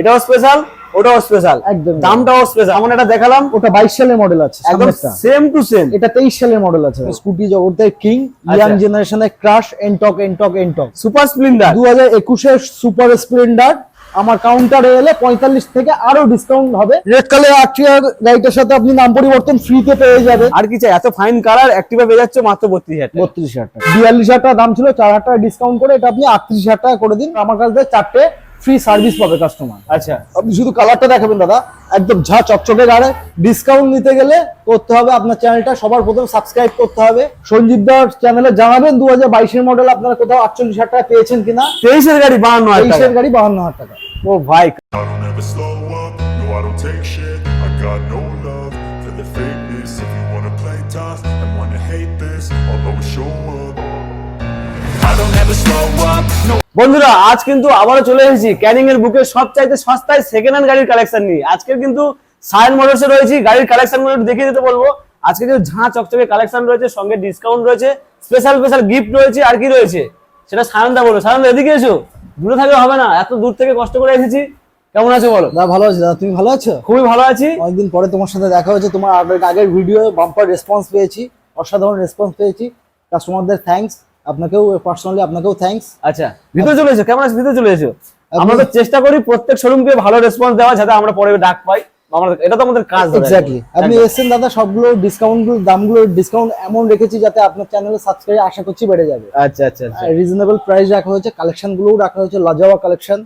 এটাও স্পেশাল ওটাও স্পেশাল একদম। দামটাও স্পেশাল এমন একটা দেখালাম ওটা বাইশ সালের মডেল আছে একদম সেম টু সেম এটা তেইশ সালের মডেল আছে। স্কুটি জগতের কিং ইয়াং আচ্ছা। জেনারেশনের crush NTorq NTorq NTorq super Splendor দু হাজার একুশের সুপার স্প্লেন্ডার আমার কাউন্টারে এলে পঁয়তাল্লিশ থেকে আরও ডিসকাউন্ট হবে। রেড কালার আর্টিয়ার গাড়িটার সাথে আপনি নাম পরিবর্তন ফ্রিতে পেয়ে যাবেন আর কি চাই? এত ফাইন কালার অ্যাক্টিভা পেয়ে যাচ্ছে মাত্র বত্রিশ হাজার বত্রিশ হাজার টাকা। বিয়াল্লিশ হাজার টাকা দাম ছিল চার হাজার টাকা ডিসকাউন্ট করে এটা আপনি আটত্রিশ হাজার টাকা করে দিন। আমার কাছ থেকে চারটে ফ্রি সার্ভিস পাবে কাস্টমার আচ্ছা। আপনি শুধু কালারটা দেখাবেন দাদা একদম ঝা চকচকে গাড়ে। ডিসকাউন্ট নিতে গেলে করতে হবে আপনার চ্যানেলটা সবার প্রথম সাবস্ক্রাইব করতে হবে। সঞ্জীব দার চ্যানেলে জানাবেন দু হাজার বাইশের মডেল আপনারা কোথাও আটচল্লিশ হাজার টাকা পেয়েছেন কিনা? তেইশের গাড়ি বাহান্ন তেইশের গাড়ি বাহান্ন হাজার টাকা। ও ভাই। I don't ever slow up, no বন্ধুরা আজ কিন্তু আবারও চলে এসেছি ক্যানিং এর বুকে সব চাইতে সস্তায় সেকেন্ড হ্যান্ড গাড়ির কালেকশন নিয়ে। আজকে কিন্তু সায়েন মোটরসে রয়েছি গাড়ির কালেকশনগুলো দেখিয়ে দিতে বলব। আজকে যে ঝাঁ চকচকে কালেকশন রয়েছে সঙ্গে ডিসকাউন্ট রয়েছে স্পেশাল স্পেশাল গিফট রয়েছে আর কি রয়েছে? সেটা সায়নদা বলো। সায়নদা এদিকে এসো। দূরে থাকলে হবে না এত দূর থেকে কষ্ট করে এসেছি। কেমন আছো বলো? দাদা ভালো আছি। দাদা তুমি ভালো আছো? খুবই ভালো আছি। অনেকদিন পরে তোমার সাথে দেখা হয়েছে। তোমার আগের- ভিডিও বাম্পার রেসপন্স পেয়েছি অসাধারণ রেসপন্স পেয়েছি। কাস্টমারদের থ্যাঙ্কস আপনাকেও পার্সোনালি আপনাকেও থ্যাঙ্কস আচ্ছা ভিতরে চলে এসো কেমন আছো? ভিতরে চলে এসো। আমরা তো চেষ্টা করি প্রত্যেক শোরুমকে ভালো রেসপন্স দেওয়া যাতে আমরা পরে ডাক পাই। এটা তো আমাদের কাজ। এক্স্যাক্টলি আপনি। এসেছেন দাদা সবগুলো ডিসকাউন্ট দামগুলো ডিসকাউন্ট এমন রেখেছি যাতে আপনার চ্যানেলে সাবস্ক্রাইব আশা করছি বেড়ে যাবে। আচ্ছা আচ্ছা আচ্ছা। রিজনেবল প্রাইস রাখা হয়েছে কালেকশন গুলোও রাখা হয়েছে লাজাওয়া কালেকশন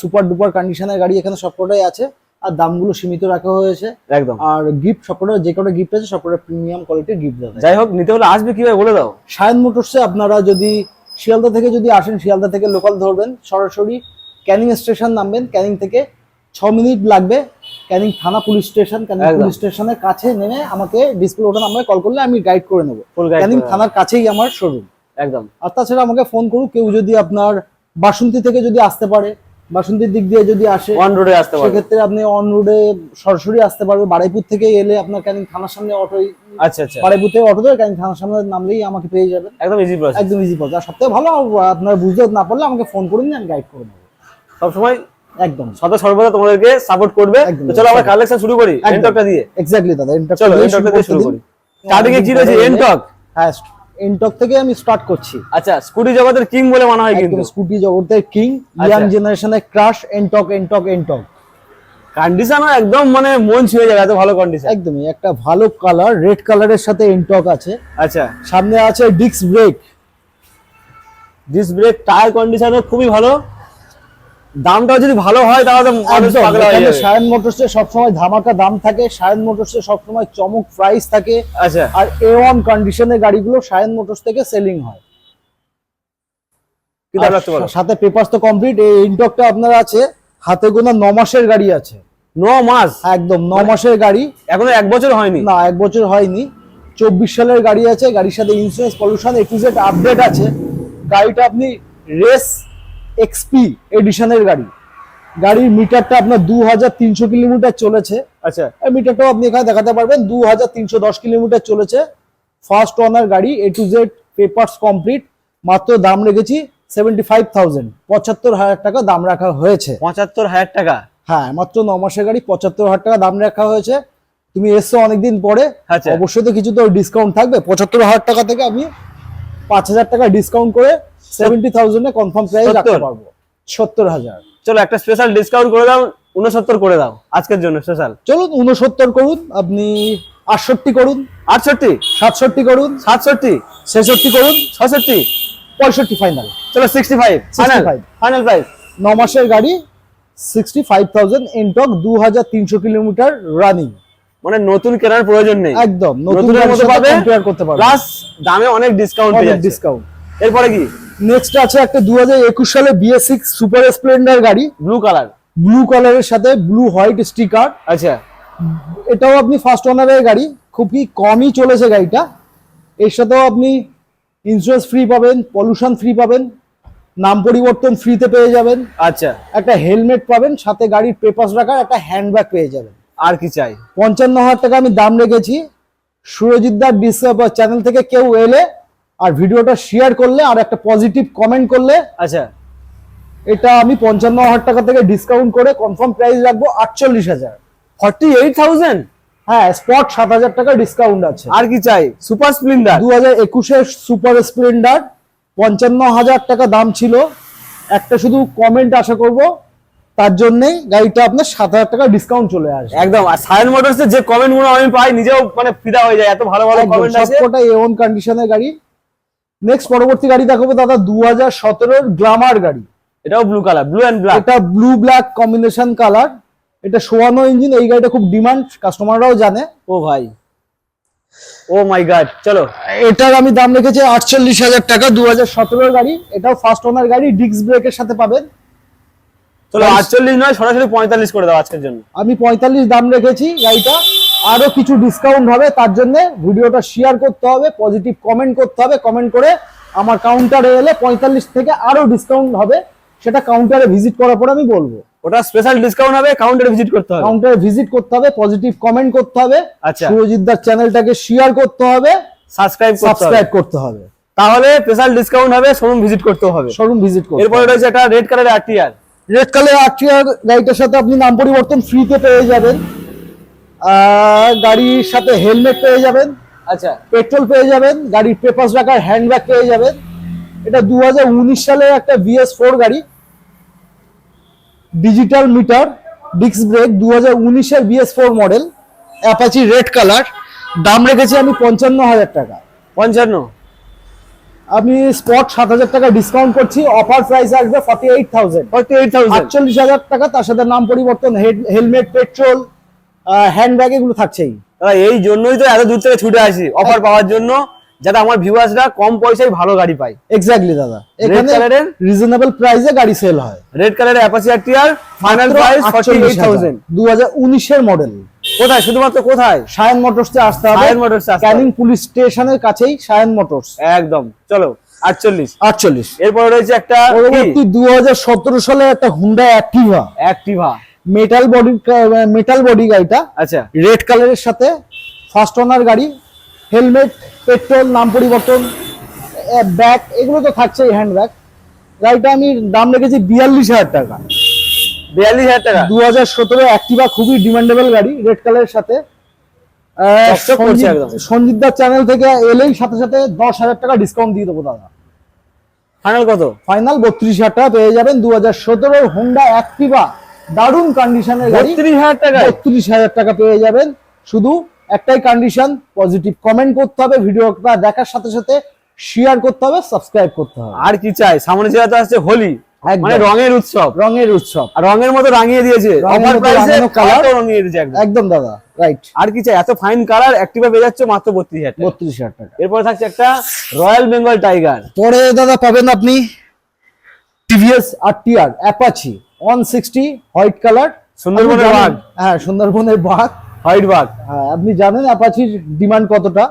সুপার ডুপার কন্ডিশনের গাড়ি এখানে সবকটাই আছে। আর দামগুলো সীমিত রাখা হয়েছে। একদম। আর গিফট সবকটা যে কটা গিফট আছে সবকটা প্রিমিয়াম কোয়ালিটির গিফট দেওয়া যাই হোক নিতে হলে আসবে কীভাবে বলে দাও? সায়ন মোটরসে আপনারা যদি শিয়ালদা থেকে যদি আসেন শিয়ালদা থেকে লোকাল ধরবেন সরাসরি ক্যানিং স্টেশন নামবেন। ক্যানিং থেকে ছ মিনিট লাগবে। ক্যানিং থানা পুলিশ স্টেশন ক্যানিং। পুলিশ স্টেশনের কাছে নেমে আমাকে ডিসপ্লে ওটা নাম্বারে কল করলে আমি গাইড করে নেব। ক্যানিং থানার কাছেই আমার শোরুম একদম। আর তাছাড়া আমাকে ফোন করুন কেউ যদি আপনার বাসন্তী থেকে যদি আসতে পারে বাসন্তীর দিক দিয়ে যদি আসে ওয়ান রোডে আসতে পারবে। সেক্ষেত্রে আপনি অন রোডে সরাসরি আসতে পারবে। বাড়াইপুর থেকে এলে আপনার ক্যানিং থানার সামনে অটো আচ্ছা আচ্ছা। বাড়াইপুর থেকে অটো ধরে ক্যানিং থানার সামনে নামলেই আমাকে পেয়ে যাবেন। একদম ইজি প্রসেস একদম ইজি পথ আর সবথেকে ভালো আপনার বুঝতে না পারলে আমাকে ফোন করুন আমি গাইড করে দেবো সবসময় একদম। সদা সর্বদা তোমাদেরকে সাপোর্ট করবে। তো চলো আমরা কালেকশন শুরু করি। এনটকটা দিয়ে। এক্স্যাক্টলি দাদা এন্টক এনটকটা দিয়ে শুরু করি। স্টার্টিং এ কি রয়েছে? এনটক হ্যাঁ এন্টক থেকে আমি স্টার্ট করছি। আচ্ছা স্কুটি জগতের কিং বলে মানা হয় কিন্তু। স্কুটি জগতের কিং। ইয়াং জেনারেশনের crush NTorq NTorq NTorq. Condition একদম মানে মন ছুঁয়ে যাবে এত ভালো কন্ডিশন একদমই একটা ভালো কালার রেড কালারের সাথে এনটক আছে। আচ্ছা। সামনে আছে disc brake disc brake tyre কন্ডিশনও খুবই ভালো। দামটাও যদি ভালো হয় তাহলে তো সায়ন মোটরসে সবসময় ধামাকা দাম থাকে সায়ন মোটরসে সবসময় চমক প্রাইস থাকে। আচ্ছা। আর এ ওয়ান কন্ডিশনের গাড়িগুলো সায়ন মোটরস থেকে সেলিং হয়। সাথে পেপারস তো কমপ্লিট এই ইনটকটা আপনার আছে হাতে গোনা ন মাসের গাড়ি আছে। ন মাস? একদম ন মাসের গাড়ি। এখনও এক বছর হয়নি? না এক বছর হয়নি। চব্বিশ সালের গাড়ি আছে গাড়ির সাথে insurance pollution A to Z update আছে। গাড়িটা আপনি রেস এক্সপি এডিশনের গাড়ি। গাড়ির মিটারটা আপনার দু হাজার তিনশো কিলোমিটার চলেছে। আচ্ছা। এই মিটারটাও আপনি এখানে দেখাতে পারবেন দু হাজার তিনশো দশ কিলোমিটার চলেছে। ফার্স্ট ওনার গাড়ি A to Z papers complete মাত্র দাম রেখেছি সেভেন্টি ফাইভ থাউজেন্ড পঁচাত্তর হাজার টাকা দাম রাখা হয়েছে। পঁচাত্তর হাজার টাকা? হ্যাঁ মাত্র ন মাসের গাড়ি পঁচাত্তর হাজার টাকা দাম রাখা হয়েছে। তুমি এসছো অনেকদিন পরে আচ্ছা। অবশ্যই তো কিছু তো ডিসকাউন্ট থাকবে। পঁচাত্তর হাজার টাকা থেকে আমি পাঁচ হাজার টাকা ডিসকাউন্ট করে সেভেন্টি থাউজেন্ডে কনফার্ম প্রাইস রাখতে পারব। সত্তর হাজার। চলো একটা স্পেশাল ডিসকাউন্ট করে দাও উনসত্তর করে দাও আজকের জন্য স্পেশাল চলুন উনসত্তর করুন আপনি আটষট্টি করুন আটষট্টি? সাতষট্টি করুন সাতষট্টি? ছেষট্টি করুন ছষট্টি? পঁয়ষট্টি ফাইনাল চলো sixty five final 65 final price ন মাসের গাড়ি সিক্সটি ফাইভ থাউজেন্ড এনটক দু হাজার তিনশো কিলোমিটার রানিং মানে নতুন কেনার প্রয়োজন নেই। একদম নতুন নতুনের মতো পাবে compare করতে পারবেন প্লাস দামে অনেক ডিসকাউন্ট পেয়ে যাচ্ছে। ডিসকাউন্ট এরপরে কি? নেক্সট আছে একটা দু হাজার একুশ সালে বিএস সিক্স সুপার স্প্লেন্ডার গাড়ি। ব্লু কালার ব্লু কালারের সাথে ব্লু হোয়াইট স্টিকার আচ্ছা। এটাও আপনি ফার্স্ট ওনারের গাড়ি। খুবই কমই চলেছে গাড়িটা। এর সাথেও আপনি ইন্স্যুরেন্স ফ্রি পাবেন পলিউশন ফ্রি পাবেন নাম পরিবর্তন ফ্রিতে পেয়ে যাবেন। আচ্ছা। একটা হেলমেট পাবেন সাথে গাড়ির পেপার্স রাখার একটা হ্যান্ডব্যাগ পেয়ে যাবেন। আর কি চাই? পঞ্চান্ন হাজার টাকা আমি দাম রেখেছি। সুরজিৎদার ডিস চ্যানেল থেকে কেউ এলে আর ভিডিওটা শেয়ার করলে আর একটা পজিটিভ কমেন্ট করলে আচ্ছা। এটা আমি পঞ্চান্ন হাজার টাকা থেকে ডিসকাউন্ট করে কনফার্ম প্রাইস রাখব আটচল্লিশ হাজার। ফর্টি এইট থাউজেন্ড হ্যাঁ স্পট সাত হাজার টাকা ডিসকাউন্ট আছে। আর কি চাই? সুপার স্প্লেন্ডার দু হাজার একুশের সুপার স্প্লেন্ডার পঞ্চান্ন হাজার টাকা দাম ছিল। একটা শুধু কমেন্ট আশা করব তার জন্যই গাড়িটা আপনার সাত হাজার টাকা ডিসকাউন্ট চলে আসে একদম আর সায়ন মোটরস যে কমেন্টগুলো আমি পাই নিজেও মানে ফিদা হয়ে যায় এত ভালো ভালো কমেন্ট আছে। সবকটা এ ওন কন্ডিশনের গাড়ি। নেক্সট পরবর্তী গাড়ি দেখাবো দাদা দু হাজার সতেরোর গ্লামার গাড়ি। এটাও blue colour blue and black এটা ব্লু ব্ল্যাক কম্বিনেশন কালার এটা শোয়ানো ইঞ্জিন এই গাড়িটা খুব ডিমান্ড কাস্টমাররাও জানে। ও ভাই। ও মাই গড চলো। এটার আমি দাম রেখেছি আটচল্লিশ হাজার টাকা দু হাজার সতেরোর গাড়ি। এটাও ফার্স্ট ওনার গাড়ি ডিস্ক ব্রেকের সাথে পাবেন। আটচল্লিশ নয় সরাসরি পঁয়তাল্লিশ করে দাও আজকের জন্য। আমি পঁয়তাল্লিশ দাম রেখেছি গাড়িটা। আরও কিছু ডিসকাউন্ট হবে তার জন্য ভিডিওটা শেয়ার করতে হবে পজিটিভ কমেন্ট করতে হবে কমেন্ট করে আমার কাউন্টারে এলে পঁয়তাল্লিশ থেকে আরও ডিসকাউন্ট হবে সেটা কাউন্টারে ভিজিট করার পর আমি বলব। ওটা স্পেশাল ডিসকাউন্ট হবে কাউন্টারে ভিজিট করতে হবে। কাউন্টারে ভিজিট করতে হবে পজিটিভ কমেন্ট করতে হবে আচ্ছা। সুরজিৎদার চ্যানেলটাকে শেয়ার করতে হবে সাবস্ক্রাইব সাবস্ক্রাইব করতে হবে। তাহলে স্পেশাল ডিসকাউন্ট হবে শোরুম ভিজিট করতে হবে। শোরুম ভিজিট করতে এরপরে রয়েছে একটা রেড কালারের আরটিআর রেড কালার আর্টিয়ার গাড়িটার সাথে আপনি নাম পরিবর্তন ফ্রিতে পেয়ে যাবেন। গাড়ির সাথে হেলমেট পেয়ে যাবেন। আচ্ছা। পেট্রোল পেয়ে যাবেন। গাড়ির পেপার্স রাখার হ্যান্ডব্যাগ পেয়ে যাবেন। এটা দু সালের একটা বিএস ফোর গাড়ি। ডিজিটাল মিটার ডিস্ক ব্রেক দু হাজার উনিশের BS four model Apache red colour দাম রেখেছি আমি পঞ্চান্ন হাজার টাকা। পঞ্চান্ন? আমি স্পট সাত হাজার টাকা ডিসকাউন্ট করছি অফার প্রাইস আসবে forty eight thousand forty eight thousand আটচল্লিশ হাজার টাকা তার সাথে নাম পরিবর্তন হেলমেট পেট্রোল হ্যান্ডব্যাগ এগুলো থাকছেই। এই জন্যই তো এত দূর থেকে ছুটে আসি অফার পাওয়ার জন্য যাতে আমার ভিউয়ার্সরা কম পয়সায় ভালো গাড়ি পায়। এক্স্যাক্টলি দাদা। এখানে? রিজনেবল প্রাইসে গাড়ি সেল হয়। রেড কালারের Apache RTR final price forty eight thousand দু হাজার উনিশের মডেল কোথায়? শুধুমাত্র কোথায়? সায়ন মোটরসে আসতে হবে। সায়ন মোটরসে আসতে ক্যানিং পুলিশ স্টেশনের কাছেই সায়ন মোটরস একদম। চলো আটচল্লিশ। আটচল্লিশ। এরপরে রয়েছে একটা পরবর্তী দু হাজার সতেরো সালে একটা Honda Activa Activa metal body metal body গাড়িটা। আচ্ছা। রেড কালারের সাথে ফার্স্ট ওনার গাড়ি। হেলমেট পেট্রোল নাম পরিবর্তন ব্যাগ এগুলো তো থাকছেই হ্যান্ড ব্যাগ গাড়িটা আমি দাম রেখেছি বিয়াল্লিশ হাজার টাকা। বিয়াল্লিশ হাজার টাকা। দু হাজার সতেরো অ্যাক্টিভা খুবই ডিমান্ডেবল গাড়ি রেড কালারের সাথে। সঞ্জিত- একদম। সঞ্জিতদার চ্যানেল থেকে এলেই সাথে সাথে দশ হাজার টাকা ডিসকাউন্ট দিয়ে দেবো দাদা। ফাইনাল কত? ফাইনাল বত্রিশ হাজার টাকা পেয়ে যাবেন। দু হাজার সতেরো হোন্ডা অ্যাক্টিভা দারুণ কন্ডিশনের গাড়ি। বত্রিশ হাজার টাকা? বত্রিশ হাজার টাকা পেয়ে যাবেন। শুধু একটাই কন্ডিশন পজিটিভ কমেন্ট করতে হবে ভিডিওটা দেখার সাথে সাথে শেয়ার করতে হবে সাবস্ক্রাইব করতে হবে। আর কি চাই? সামনে যেটা আসছে হোলি। মানে রঙের উৎসব। রঙের উৎসব। আর রঙের মতো রাঙিয়ে দিয়েছে। অফার প্রাইসে। কালার রাঙিয়ে দিয়েছে একদম? দাদা রাইট আর কি চাই? এত ফাইন কালার অ্যাক্টিভা পেয়ে যাচ্ছে মাত্র বত্রিশ হাজার টাকা। বত্রিশ হাজার টাকা। এরপরে থাকছে একটা রয়্যাল বেঙ্গল টাইগার পরে দাদা পাবেন আপনি TVS RTR Apache one sixty white colour সুন্দরবনের বাঘ। হ্যাঁ সুন্দরবনের বাঘ। হোয়াইট বাগ হ্যাঁ, আপনি জানেন অ্যাপাচির ডিমান্ড কতটা?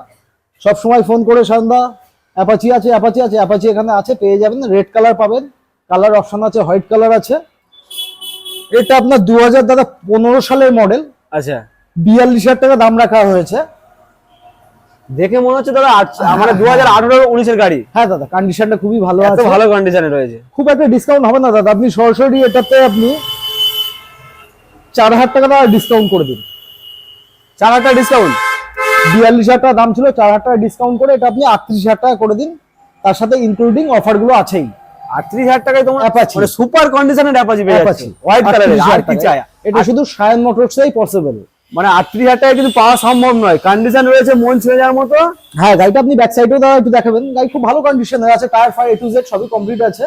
সব সময় ফোন করে সন্ধ্যা অ্যাপাচি আছে অ্যাপাচি আছে অ্যাপাচি এখানে আছে পেয়ে যাবেন রেড কালার পাবেন। কালার অপশন আছে হোয়াইট কালার আছে। এটা আপনার দু হাজার দাদা পনেরো সালের মডেল। আচ্ছা। বিয়াল্লিশ হাজার টাকা দাম রাখা হয়েছে। দেখে মনে হচ্ছে দাদা আট- মানে দু হাজার আঠারো উনিশের গাড়ি। হ্যাঁ দাদা কন্ডিশনটা খুবই ভালো আছে। ভালো কন্ডিশনে রয়েছে। খুব একটা ডিসকাউন্ট হবে না দাদা। আপনি সরাসরি এটাতে আপনি চার হাজার টাকা দাদা ডিসকাউন্ট করে দিন। চার হাজার টাকা ডিসকাউন্ট বিয়াল্লিশ হাজার টাকা দাম ছিল চার হাজার টাকা ডিসকাউন্ট করে এটা আপনি আটত্রিশ হাজার টাকা করে দিন। তার সাথে ইনক্লুডিং অফারগুলো আছেই। আটত্রিশ হাজার টাকায় তোমার Apache। মানে সুপার কন্ডিশনের অ্যাপাচি পেয়ে যাচ্ছে। হোয়াইট কালারের আর কি চাই? এটা শুধু সায়ন মোটরসেই পসিবল মানে আটত্রিশ হাজার টাকা কিন্তু পাওয়া সম্ভব নয়। কন্ডিশন রয়েছে মন ছুঁয়ে যাওয়ার মতো। হ্যাঁ গাড়িটা আপনি ব্যাক সাইডেও দাদা একটু দেখাবেন। গাড়ি খুব ভালো কন্ডিশনে আছে। টায়ার ফায়ার এ টু জেড সবই কমপ্লিট আছে।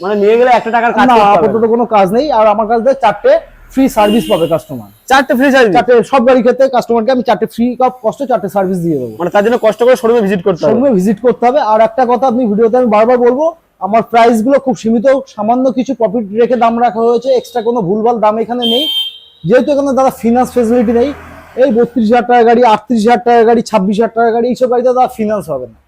মানে নিয়ে গেলে একটা টাকার কাজ না আপাতত কোনো কাজ নেই। আর আমার কাছ চারটে ফ্রি সার্ভিস পাবে কাস্টমার চারটে ফ্রি সার্ভিস চারটে সব গাড়ি ক্ষেত্রে কাস্টমারকে আমি চারটে ফ্রি অফ কস্টে চারটে সার্ভিস দিয়ে দেবো। মানে তার জন্য কষ্ট করে শোরুমে ভিজিট করতে হবে। শোরুমে ভিজিট করতে হবে। আর একটা কথা আপনি ভিডিওতে আমি বারবার বলব আমার প্রাইসগুলো খুব সীমিত। সামান্য কিছু প্রফিট রেখে দাম রাখা হয়েছে। এক্সট্রা কোনো ভুলভাল দাম এখানে নেই। যেহেতু এখানে দাদা ফিনান্স ফেসিলিটি নেই এই বত্রিশ হাজার টাকা গাড়ি আটত্রিশ হাজার টাকা গাড়ি ছাব্বিশ হাজার টাকা গাড়ি এইসব গাড়িতে দাদা ফিনান্স হবে না।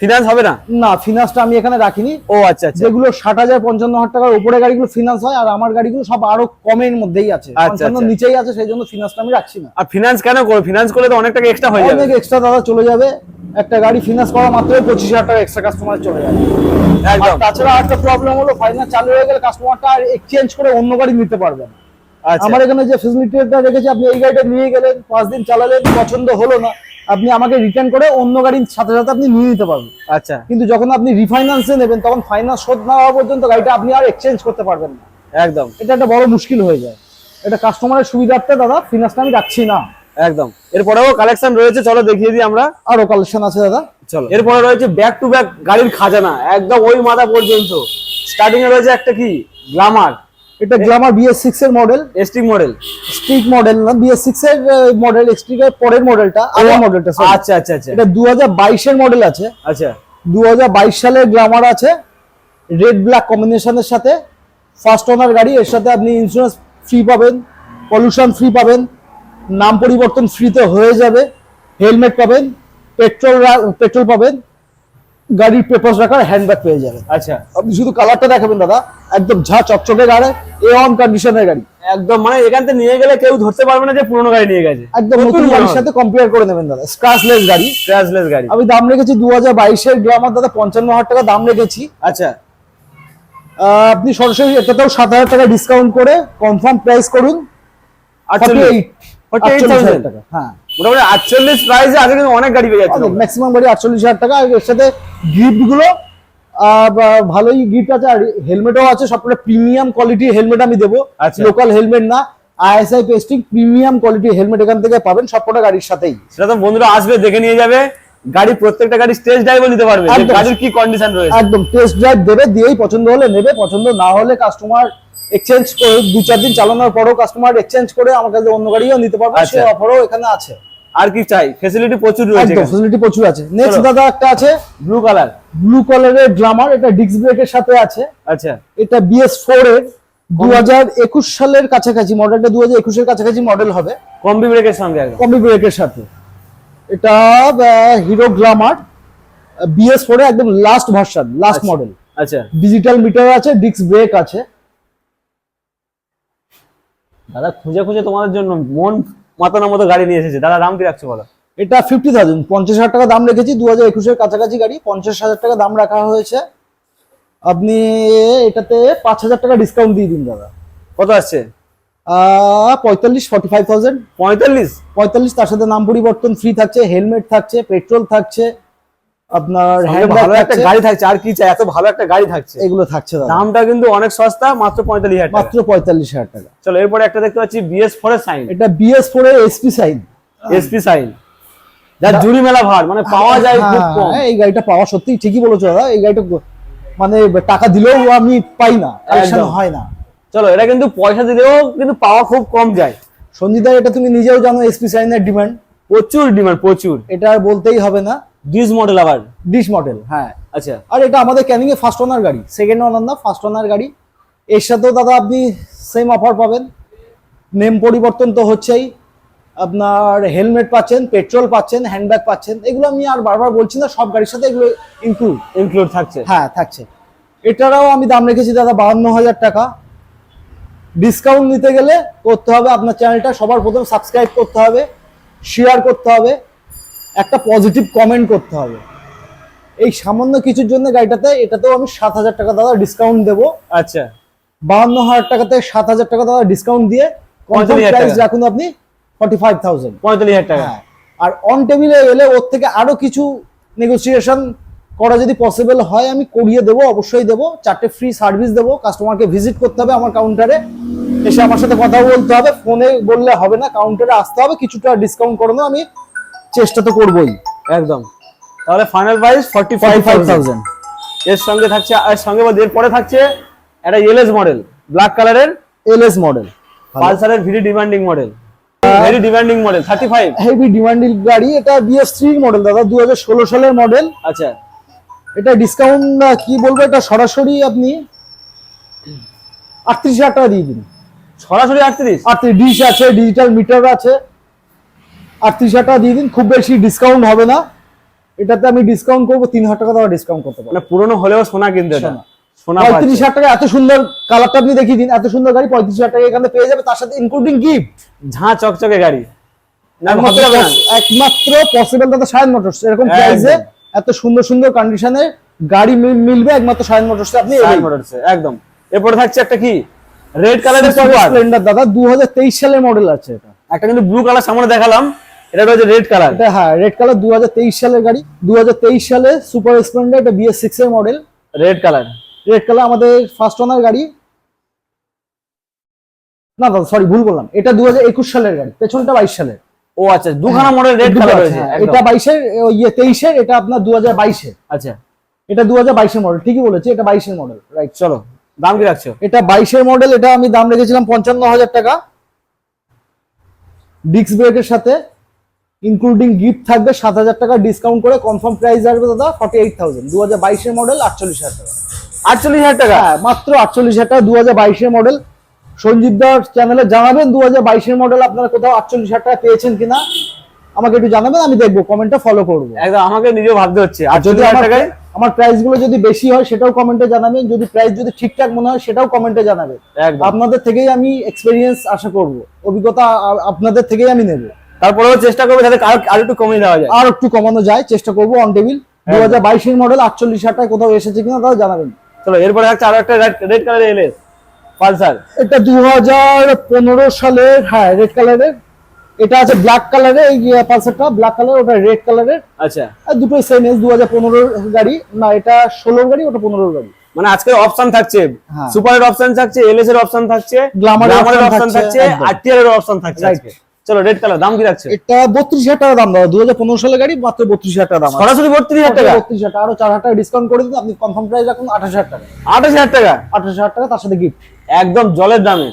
ফিনান্স হবে না? না ফিনান্সটা আমি এখানে রাখিনি। ও আচ্ছা আচ্ছা। যেগুলো ষাট হাজার পঞ্চান্ন হাজার টাকার উপরে গাড়িগুলো ফিনান্স হয় আর আমার গাড়িগুলো সব আরও কমের মধ্যেই আছে। আচ্ছা, পঞ্চান্ন আচ্ছা। নিচেই আছে সেই জন্য ফিনান্সটা আমি রাখছি না। আর ফিনান্স কেন করো ফিনান্স করলে তো অনেক টাকা এক্সট্রা হয়ে যাবে। অনেক এক্সট্রা দাদা চলে যাবে। একটা গাড়ি ফিনান্স করা মাত্রই পঁচিশ হাজার টাকা এক্সট্রা কাস্টমার চলে একদম। তাছাড়া একটা প্রবলেম হলো ফাইনান্স চালু হয়ে গেলে কাস্টমারটা আর এক্সচেঞ্জ করে অন্য গাড়ি নিতে পারবেন আচ্ছা। আমার এখানে যে ফেসিলিটিটা রেখেছি আপনি এই গাড়িটা নিয়ে গেলেন পাঁচ দিন চালালেন পছন্দ হলো না আপনি আমাকে রিটার্ন করে অন্য গাড়ির সাথে সাথে আপনি নিয়ে নিতে পারবেন। আচ্ছা। কিন্তু যখন আপনি রিফাইন্যান্সে নেবেন তখন ফাইন্যান্স শোধ না হওয়া পর্যন্ত গাড়িটা আপনি আর এক্সচেঞ্জ করতে পারবেন না। একদম। এটা একটা বড় মুশকিল হয়ে যায়। এটা কাস্টমারের সুবিধার্থে দাদা ফিনান্সটা আমি রাখছি না। একদম। এরপরেও কালেকশন রয়েছে চলো দেখিয়ে দিই আমরা। আরও কালেকশন আছে দাদা। চলো। এরপরে রয়েছে ব্যাক টু ব্যাক গাড়ির খাজানা একদম ওই মাথা পর্যন্ত। স্টার্টিং এ রয়েছে একটা কি? গ্লামার এটা গ্ল্যামার বিএস সিক্স এর মডেল এস্টিক মডেল স্ট্রিক মডেল না বিএস সিক্স এর মডেল স্ট্রিক এর পরের মডেলটা আগের মডেলটা আচ্ছা আচ্ছা আচ্ছা। এটা দু হাজার বাইশের মডেল আছে। আচ্ছা। দু হাজার বাইশ সালের গ্ল্যামার আছে। রেড ব্ল্যাক কম্বিনেশনের সাথে। ফার্স্ট ওনার গাড়ি এর সাথে আপনি ইন্স্যুরেন্স ফ্রি পাবেন পলিউশন ফ্রি পাবেন। নাম পরিবর্তন ফ্রিতে হয়ে যাবে। হেলমেট পাবেন পেট্রোল পেট্রোল পাবেন গাড়ির পেপার্স রাখার হ্যান্ডব্যাগ পেয়ে যাবেন। আচ্ছা। আপনি শুধু কালারটা দেখাবেন দাদা একদম ঝা চকচকে গাড়ি এ অন কন্ডিশনের গাড়ি। একদম মানে এখান থেকে নিয়ে গেলে কেউ ধরতে পারবে না যে পুরোনো গাড়ি নিয়ে গেছে। একদম নতুন গাড়ির সাথে কম্পেয়ার করে নেবেন দাদা স্ক্র্যাচলেস গাড়ি। ক্র্যাশলেস গাড়ি। আমি দাম রেখেছি দু হাজার বাইশের গ্রামার দাদা পঞ্চান্ন হাজার টাকা দাম রেখেছি। আচ্ছা। আপনি সরাসরি এটাতেও সাত হাজার টাকা ডিসকাউন্ট করে কনফার্ম প্রাইস করুন। আটচল্লিশ। 48 48,000 হাজার টাকা। হ্যাঁ। মোটামুটি আটচল্লিশ প্রাইসে আগে কিন্তু অনেক গাড়ি পেয়ে যাচ্ছে ম্যাক্সিমাম গাড়ি আটচল্লিশ হাজার টাকা। এর সাথে গিফটগুলো আহ, ভালোই গিফট আছে। আর হেলমেটও আছে প্রিমিয়াম কোয়ালিটির হেলমেট আমি দেবো। আচ্ছা। লোকাল হেলমেট না আইএসআই পেস্টিং প্রিমিয়াম কোয়ালিটির হেলমেট এখান থেকে পাবেন সবকটা গাড়ির সাথেই। সেটা তো বন্ধুরা আসবে দেখে নিয়ে যাবে। গাড়ি প্রত্যেকটা গাড়ি স্টেজ ড্রাইভও নিতে পারবে গাড়ির কি কন্ডিশন রয়েছে। একদম। টেস্ট ড্রাইভ দেবে দিয়েই পছন্দ হলে নেবে পছন্দ না হলে কাস্টমার এক্সচেঞ্জ করে দু চার দিন চালানোর পরেও কাস্টমার এক্সচেঞ্জ করে আমার কাছে অন্য গাড়িও নিতে পারবে আচ্ছা। সেই অফারও এখানে আছে। আর কি চাই? ফেসিলিটি প্রচুর রয়েছে একদম ফেসিলিটি প্রচুর আছে। নেক্সট দাদা একটা আছে ব্লু কালার ব্লু কালারের গ্লামার এটা ডিস্ক ব্রেকের সাথে আছে। আচ্ছা। এটা বিএস ফোর এর দু হাজার একুশ সালের কাছাকাছি মডেলটা দু হাজার একুশের কাছাকাছি মডেল হবে। কম্বি ব্রেকের সঙ্গে একদম। কম্বি ব্রেকের সাথে। এটা হিরো গ্লামার বিএস ফোর একদম লাস্ট ভার্সন লাস্ট আচ্ছা। মডেল আচ্ছা। ডিজিটাল মিটার আছে ডিস্ক ব্রেক আছে। দাদা খুঁজে খুঁজে তোমাদের জন্য মন মাতানোর মতো গাড়ি নিয়ে এসেছে। দাদা দাম কি রাখছো বলো। এটা ফিফটি থাউজেন্ড পঞ্চাশ হাজার টাকা দাম রেখেছি দু হাজার একুশের কাছাকাছি গাড়ি পঞ্চাশ হাজার টাকা দাম রাখা হয়েছে। আপনি এটাতে পাঁচ হাজার টাকা ডিসকাউন্ট দিয়ে দিন দাদা। কত আসছে? আহ, পঁয়তাল্লিশ ফর্টি ফাইভ থাউজেন্ড পঁয়তাল্লিশ? পঁয়তাল্লিশ তার সাথে নাম পরিবর্তন ফ্রি থাকছে হেলমেট থাকছে পেট্রোল থাকছে। আপনার ভালো একটা গাড়ি থাকছে। আর কি চাই? এত ভালো একটা গাড়ি থাকছে। এগুলো থাকছে দামটা কিন্তু অনেক সস্তা মাত্র পঁয়তাল্লিশ হাজার মাত্র পঁয়তাল্লিশ হাজার টাকা। চলো এরপরে একটা দেখতে পাচ্ছি বিএস ফোর এর সাইন এটা বিএস ফোর এর এসপি সাইন এসপি সাইন যার জুড়ি মেলা ভার মানে পাওয়া যায় খুব কম। হ্যাঁ, এই গাড়িটা পাওয়া সত্যি ঠিকই বলেছ দাদা। এই গাড়িটা মানে টাকা দিলেও আমি পাই না কালেকশন হয় না। চলো এটা কিন্তু পয়সা দিলেও কিন্তু পাওয়া খুব কম যায়। সঞ্জিতা এটা তুমি নিজেও জানো এসপি সাইনের ডিমান্ড প্রচুর ডিমান্ড প্রচুর। এটা আর বলতেই হবে না। ডিস মডেল আবার? ডিশ মডেল হ্যাঁ। আচ্ছা। আর এটা আমাদের ক্যানিং এ ফার্স্ট ওনার গাড়ি সেকেন্ড ওনার না ফার্স্ট ওনার গাড়ি। এর সাথেও দাদা আপনি সেম অফার পাবেন। নেম পরিবর্তন তো হচ্ছেই। আপনার হেলমেট পাচ্ছেন পেট্রোল পাচ্ছেন হ্যান্ডব্যাগ পাচ্ছেন এগুলো আমি আর বারবার বলছি না সব গাড়ির সাথে এগুলো ইনক্লুড ইনক্লুড থাকছে। হ্যাঁ থাকছে। এটারও আমি দাম রেখেছি দাদা বাহান্ন হাজার টাকা। ডিসকাউন্ট নিতে গেলে করতে হবে আপনার চ্যানেলটা সবার প্রথম সাবস্ক্রাইব করতে হবে শেয়ার করতে হবে। একটা পজিটিভ কমেন্ট করতে হবে। এই সামান্য কিছুর জন্য গাড়িটাতে এটাতেও আমি সাত হাজার টাকা দাদা ডিসকাউন্ট দেবো। আচ্ছা। বাহান্ন হাজার টাকাতে সাত হাজার টাকা দাদা ডিসকাউন্ট দিয়ে প্রাইস রাখুন আপনি ফর্টি ফাইভ থাউজেন্ড পঁয়তাল্লিশ হাজার টাকা। হ্যাঁ। আর অন টেবিলে এলে ওর থেকে আরও কিছু নেগোসিয়েশন করা যদি পসিবল হয় আমি করিয়ে দেবো অবশ্যই দেবো। চারটে ফ্রি সার্ভিস দেবো। কাস্টমারকে ভিজিট করতে হবে আমার কাউন্টারে এসে আমার সাথে কথা বলতে হবে। ফোনে বললে হবে না কাউন্টারে আসতে হবে। কিছুটা ডিসকাউন্ট করানো আমি। চেষ্টা তো করবোই। একদম। তাহলে final price forty five thousand এর সঙ্গে থাকছে এর সঙ্গে বলতে এর পরে থাকছে একটা এলএস মডেল ব্ল্যাক কালারের LS model পালসারের very demanding model very demanding model thirty five heavy demanding গাড়ি এটা বিএস থ্রি মডেল দাদা দু হাজার ষোলো সালের মডেল আচ্ছা। এটা ডিসকাউন্ট কি বলব এটা সরাসরি আপনি আটত্রিশ হাজার টাকা দিয়ে দিন। সরাসরি আটত্রিশ? আটত্রিশ ডিশ আছে ডিজিটাল মিটার আছে। আটত্রিশ হাজার টাকা দিয়ে দিন খুব বেশি ডিসকাউন্ট হবে না। এটাতে আমি ডিসকাউন্ট করব তিন হাজার টাকা ডিসকাউন্ট করতে পারব। পুরনো হলেও সোনা কিন্তু এটা। সোনা। সোনা পঁয়ত্রিশ হাজার টাকা এত সুন্দর কালারটা আপনি দেখিয়ে দিন এত সুন্দর গাড়ি পঁয়ত্রিশ হাজার টাকা এখানে পেয়ে যাবে তার সাথে ইনক্লুডিং গিফট ঝাঁ চকচকে গাড়ি। না, একমাত্র পসিবল দাদা সায়ন মোটরস এরকম প্রাইসে এত সুন্দর সুন্দর কন্ডিশনে গাড়ি মিলবে একমাত্র সায়ন মোটরস আপনি সাইন মোটরসে একদম। এরপরে থাকছে একটা কি? রেড কালারের স্প্লেন্ডার দাদা দু সালের মডেল আছে এটা। একটা কিন্তু ব্লু কালার সামনে দেখালাম। এটা রয়েছে রেড কালার এটা হ্যাঁ রেড কালার দুহাজার তেইশ সালের গাড়ি। দুহাজার তেইশ সালে সুপার স্প্লেন্ডার এটা বিএস সিক্স এর model red colour red colour আমাদের ফার্স্ট ওনার গাড়ি। না দাদা সরি ভুল বললাম। এটা দুহাজার একুশ সালের গাড়ি পেছনটা বাইশ সালের। ও আচ্ছা দুখানা মডেল রেড কালার রয়েছে। এটা বাইশের ইয়ে তেইশের এটা আপনার দু হাজার বাইশের। আচ্ছা। এটা দু হাজার বাইশের মডেল ঠিকই বলেছি এটা বাইশের মডেল রাইট চলো দাম কি রাখছো? এটা বাইশের মডেল এটা আমি দাম রেখেছিলাম পঞ্চান্ন হাজার টাকা। ডিস্ক ব্রেকের সাথে ইনক্লুডিং গিফট থাকবে সাত হাজার টাকা ডিসকাউন্ট করে কনফার্ম প্রাইস আসবে দাদা ফর্টি এইট থাউজেন্ড দু হাজার বাইশের মডেল আটচল্লিশ হাজার টাকা। আটচল্লিশ হাজার টাকা? হ্যাঁ মাত্র আটচল্লিশ হাজার টাকা দু হাজার বাইশের মডেল সঞ্জীব দাস চ্যানেলে জানাবেন দু হাজার বাইশের মডেল আপনারা কোথাও আটচল্লিশ হাজার টাকা পেয়েছেন কিনা। আমাকে একটু জানাবেন আমি দেখব কমেন্টটা ফলো করব। একদম আমাকে নিজেও ভাবতে হচ্ছে। আর যদি আমার প্রাইসগুলো যদি বেশি হয় সেটাও কমেন্টে জানাবেন। যদি প্রাইস যদি ঠিকঠাক মনে হয় সেটাও কমেন্টে জানাবেন। আপনাদের থেকেই আমি এক্সপেরিয়েন্স আশা করব। অভিজ্ঞতা আপনাদের থেকেই আমি নেব। তারপরেও চেষ্টা করব যাতে আর আর একটু কমিয়ে দেওয়া যায়। আর একটু কমানো যায় চেষ্টা করব অন টেবিল দু হাজার বাইশের মডেল আটচল্লিশ হাজার কোথাও এসেছে কিনা তাও জানাবেন। চলো এরপরে থাকছে আরও একটা রেড কালার এলএস পালসার। এটা দু হাজার পনেরো সালের হ্যাঁ রেড কালারের এটা আছে ব্ল্যাক কালারের এই পালসারটা ব্ল্যাক কালার ওটা রেড কালারের আচ্ছা। আর দুটোই সেম এস দু হাজার পনেরোর গাড়ি। না এটা ষোলোর গাড়ি ওটা পনেরোর গাড়ি। মানে আজকে অপশন থাকছে। সুপারের অপশন থাকছে এলএস এর অপশন থাকছে গ্ল্যামারের অপশন থাকছে, একদম। আরটিআর এর অপশন থাকছে চলো রেড কালার দাম কি রাখছে? এটা বত্রিশ হাজার টাকা দাম দাদা দু হাজার পনেরো সালের গাড়ি মাত্র বত্রিশ হাজার টাকা দাম সরাসরি বত্রিশ হাজার টাকা? বত্রিশ হাজার টাকা আরও চার হাজার টাকা ডিসকাউন্ট করে দিন আপনি কনফার্ম প্রাইস রাখুন আঠাশ হাজার টাকা। আঠাশ হাজার টাকা? আঠাশ হাজার টাকা তার সাথে গিফট একদম জলের দামে।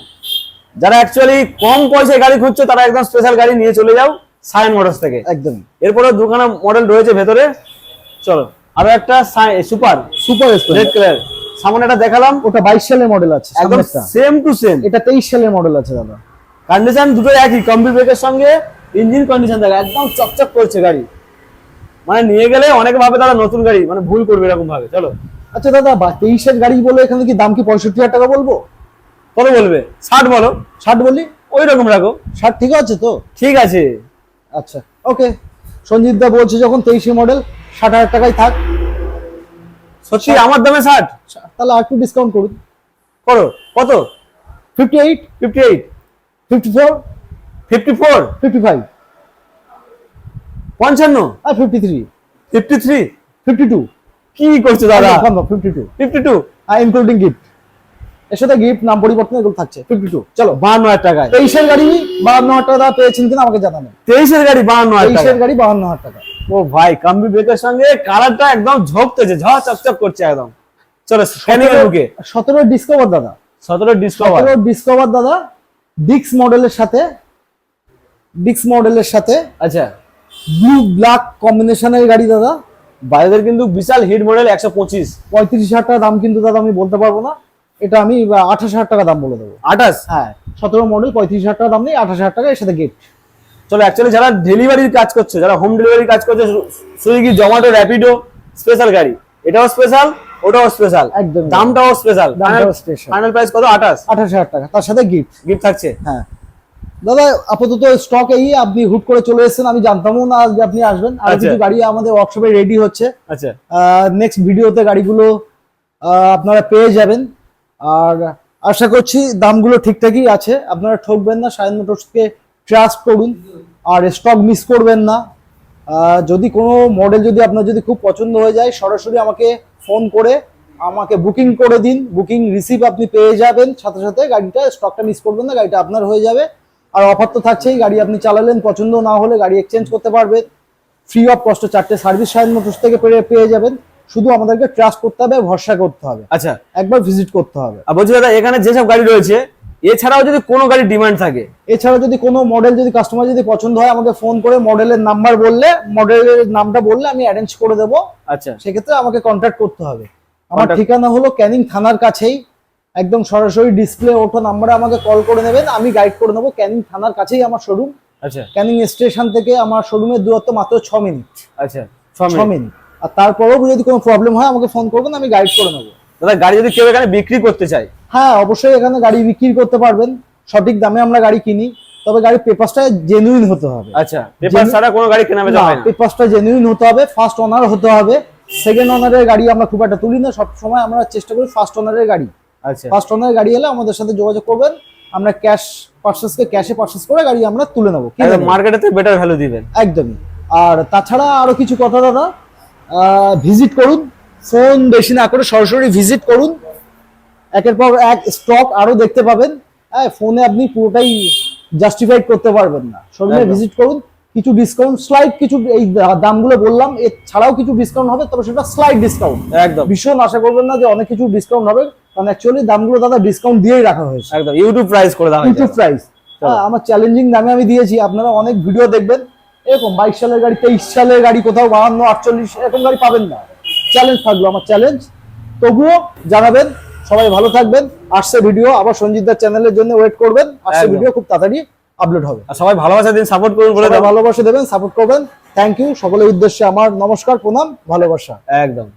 যারা অ্যাকচুয়ালি কম পয়সায় গাড়ি খুঁজছো তারা একদম স্পেশাল গাড়ি নিয়ে চলে যাও সাইন মোটরস থেকে। একদম। এরপরে দুখানা মডেল রয়েছে ভেতরে। চলো আরও একটা সুপার সুপার রেড কালার সামনে একটা দেখালাম। ওটা বাইশ সালের মডেল আছে একদম সেম টু সেম এটা তেইশ সালের মডেল আছে দাদা। কন্ডিশন দুটো একই কম্পিউটার ব্রেকের সঙ্গে ইঞ্জিন কন্ডিশন থাকে একদম চকচক করছে গাড়ি। মানে নিয়ে গেলে অনেকে ভাবে তারা নতুন গাড়ি মানে ভুল করবে এরকম ভাবে চলো। আচ্ছা দাদা বা- তেইশের গাড়ি বলে এখানে কি দাম কি পঁয়ষট্টি হাজার টাকা বলব? কত বলবে? ষাট বলো। ষাট বলি ওই রকম রাখো। ষাট ঠিক আছে তো? ঠিক আছে। আচ্ছা ওকে। সঞ্জিত দা বলছে যখন তেইশে মডেল ষাট হাজার টাকায় থাক। সত্যি আমার দামে ষাট? তাহলে আর একটু ডিসকাউন্ট করুন। করো কত? Fifty eight fifty eight fifty four fifty four fifty five পঞ্চান্ন? আর fifty three fifty three fifty two কি করছ দাদা? ফিফটি টু ফিফটি টু আর ইনক্লুডিং গিফট এর সাথে গিফট নাম পরিবর্তন এগুলো থাকছে। ফিফটি টু চলো বাহান্ন হাজার টাকায়। তেইশের গাড়ি বাহান্ন হাজার টাকা পেয়েছেন কিনা আমাকে জানাবেন। তেইশের গাড়ি বাহান্ন হাজার তেইশের গাড়ি বাহান্ন হাজার টাকা। ও ভাই কম্বি ব্রেকের সঙ্গে কালারটা একদম ঝোঁকতেছে ঝ চকচক করছে একদম। চলো স্ক্যানিং এর বুকে সতেরো ডিসকভার দাদা। সতেরো ডিসকভার সতেরো ডিসকভার দাদা। ডিক্স মডেলের সাথে ডিক্স মডেলের সাথে আচ্ছা। ব্লু ব্ল্যাক কম্বিনেশনের গাড়ি দাদা। বাইরের কিন্তু বিশাল হিট মডেল একশো পঁচিশ। পঁয়ত্রিশ হাজার টাকা দাম কিন্তু দাদা আমি বলতে পারব না। এটা আমি আঠাশ হাজার টাকা দাম বলে দেবো। আঠাশ? হ্যাঁ সতেরো মডেল পঁয়ত্রিশ হাজার টাকা দাম নেই আঠাশ হাজার টাকা এর সাথে গিফট চলো অ্যাকচুয়ালি যারা ডেলিভারির কাজ করছে যারা হোম ডেলিভারি কাজ করছে সুইগি জোম্যাটো র্যাপিডো স্পেশাল গাড়ি। এটাও স্পেশাল ওটাও স্পেশাল একদমই। দামটাও স্পেশাল দামটাও special। ফাইনাল প্রাইস কত? আঠাশ। আঠাশ হাজার টাকা। তার সাথে গিফট গিফট থাকছে? হ্যাঁ। দাদা আপাতত স্টক এই আপনি হুট করে চলে এসেছেন আমি জানতামও না যে আপনি আসবেন। আর আচ্ছা। কিছু গাড়ি আমাদের ওয়ার্কশপে রেডি হচ্ছে। আচ্ছা। নেক্সট ভিডিওতে গাড়িগুলো আপনারা পেয়ে যাবেন। আর আশা করছি দামগুলো ঠিকঠাকই আছে। আপনারা ঠকবেন না সায়ন মোটরসকে ট্রাস্ট করুন। আর স্টক মিস করবেন না। যদি কোনো মডেল যদি আপনার যদি খুব পছন্দ হয়ে যায় সরাসরি আমাকে ফোন করে আমাকে বুকিং করে দিন। বুকিং রিসিভ আপনি পেয়ে যাবেন। সাথে সাথে গাড়িটা স্টকটা মিস করবেন না গাড়িটা আপনার হয়ে যাবে। আর অফার তো থাকছেই গাড়ি আপনি চালালেন পছন্দ না হলে গাড়ি এক্সচেঞ্জ করতে পারবে ফ্রি অফ কস্ট চারটে সার্ভিস সাইন মোটরস থেকে পেয়ে পেয়ে যাবেন। শুধু আমাদেরকে ট্রাস্ট করতে হবে ভরসা করতে হবে। আচ্ছা। একবার ভিজিট করতে হবে। আর বলছি দাদা এখানে যেসব গাড়ি রয়েছে এছাড়াও যদি কোনো গাড়ির ডিমান্ড থাকে। এছাড়া যদি কোনো মডেল যদি কাস্টমার যদি পছন্দ হয় আমাকে ফোন করে মডেলের নাম্বার বললে মডেলের নামটা বললে আমি অ্যারেঞ্জ করে দেবো। আচ্ছা। সেক্ষেত্রে আমাকে কন্ট্যাক্ট করতে হবে। আমার ঠিকানা হলো ক্যানিং থানার কাছেই। একদম সরাসরি ডিসপ্লে ওঠো নাম্বারে আমাকে কল করে নেবেন আমি গাইড করে নেব। ক্যানিং থানার কাছেই আমার শোরুম আচ্ছা। ক্যানিং স্টেশন থেকে আমার শোরুমের দূরত্ব মাত্র ছ মিনিট। আচ্ছা ছ। মিনিট। আর তারপরেও যদি কোনো প্রবলেম হয় আমাকে ফোন করবেন আমি গাইড করে নেব। দাদা গাড়ি যদি কেউ এখানে বিক্রি করতে চায় হ্যাঁ অবশ্যই এখানে গাড়ি বিক্রি করতে পারবেন। সঠিক দামে আমরা গাড়ি কিনি তবে গাড়ির পেপারসটা জেনুইন হতে হবে। আচ্ছা পেপার ছাড়া কোনো গাড়ি কেনা বেচা হয় না। পেপারসটা জেনুইন হতে হবে ফার্স্ট ওনার হতে হবে। সেকেন্ড ওনারের গাড়ি আমরা খুব একটা তুলি না সব সময় আমরা চেষ্টা করি ফার্স্ট ওনারের গাড়ি। আচ্ছা। ফার্স্ট ওনারের গাড়ি এলে আমাদের সাথে যোগাযোগ করবেন আমরা ক্যাশ পার্সেসকে ক্যাশে পার্সেস করে গাড়ি আমরা তুলে নেব। কিনে নেব। মার্কেটে বেটার ভ্যালু দিবেন। একদমই। আর তাছাড়া আরও কিছু কথা দাদা ভিজিট করুন ফোন বেশি না করে সরাসরি ভিজিট করুন। একের পর এক স্টক আরও দেখতে পাবেন। হ্যাঁ ফোনে আপনি পুরোটাই জাস্টিফাইড করতে পারবেন না। শোরুমে ভিজিট করুন কিছু ডিসকাউন্ট স্লাইড কিছু এই দামগুলো বললাম এছাড়াও কিছু ডিসকাউন্ট হবে তবে সেটা স্লাইড ডিসকাউন্ট একদম। ভীষণ আশা করবেন না যে অনেক কিছু ডিসকাউন্ট হবে কারণ অ্যাকচুয়ালি দামগুলো দাদা ডিসকাউন্ট দিয়েই রাখা হয়েছে। একদম। ইউটিউব প্রাইস করে দেওয়া ইউটিউব প্রাইস আমার চ্যালেঞ্জিং দামে আমি দিয়েছি আপনারা অনেক ভিডিও দেখবেন। এরকম বাইশ সালের গাড়ি তেইশ সালের গাড়ি কোথাও বাহান্ন আটচল্লিশ এরকম গাড়ি পাবেন না। চ্যালেঞ্জ থাকল আমার চ্যালেঞ্জ তবুও জানাবেন সবাই ভালো থাকবেন। আসছে ভিডিও আবার সঞ্জিতদার চ্যানেলের জন্য ওয়েট করবেন। আসছে ভিডিও খুব তাড়াতাড়ি আপলোড হবে। আর সবাই ভালোবাসা দিন সাপোর্ট করুন বলে ভালোবাসা দেবেন সাপোর্ট করবেন। থ্যাংক ইউ সকলের উদ্দেশ্যে আমার নমস্কার প্রণাম ভালোবাসা। একদম।